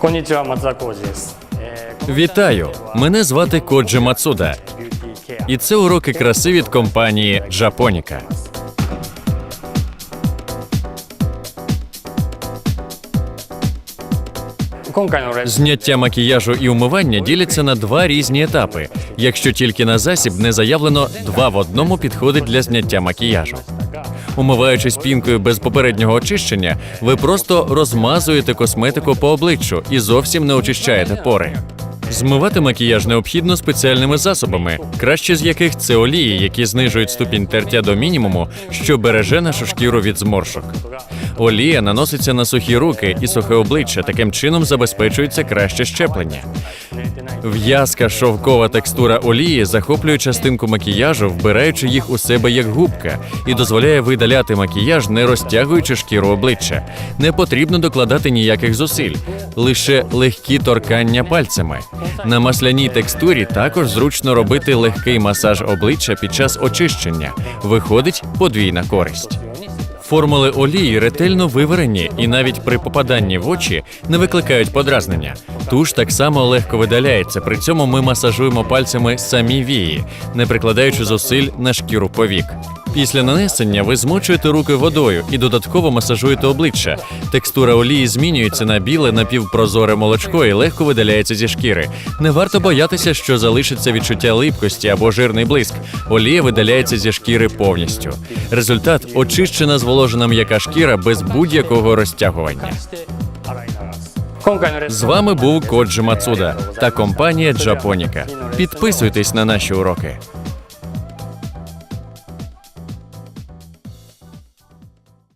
Коніча Мацакоджі. Е, Вітаю! Мене звати Коджі Мацуда. І це уроки краси від компанії Джапоніка. Зняття макіяжу і умивання діляться на два різні етапи, якщо тільки на засіб не заявлено два в одному підходить для зняття макіяжу. Умиваючись пінкою без попереднього очищення, ви просто розмазуєте косметику по обличчю і зовсім не очищаєте пори. Змивати макіяж необхідно спеціальними засобами, краще з яких це олії, які знижують ступінь тертя до мінімуму, що береже нашу шкіру від зморшок. Олія наноситься на сухі руки і сухе обличчя, таким чином забезпечується краще щеплення. В'язка шовкова текстура олії захоплює частинку макіяжу, вбираючи їх у себе як губка, і дозволяє видаляти макіяж, не розтягуючи шкіру обличчя. Не потрібно докладати ніяких зусиль, лише легкі торкання пальцями. На масляній текстурі також зручно робити легкий масаж обличчя під час очищення. Виходить подвійна користь. Формули олії ретельно виварені і навіть при попаданні в очі не викликають подразнення. Туш так само легко видаляється. При цьому ми масажуємо пальцями самі вії, не прикладаючи зусиль на шкіру повік. Після нанесення ви змочуєте руки водою і додатково масажуєте обличчя. Текстура олії змінюється на біле напівпрозоре молочко і легко видаляється зі шкіри. Не варто боятися, що залишиться відчуття липкості або жирний блиск. Олія видаляється зі шкіри повністю. Результат очищена зволожена м'яка шкіра без будь-якого розтягування. З вами був Коджи Мацуда та компанія Джапоніка. Підписуйтесь на наші уроки.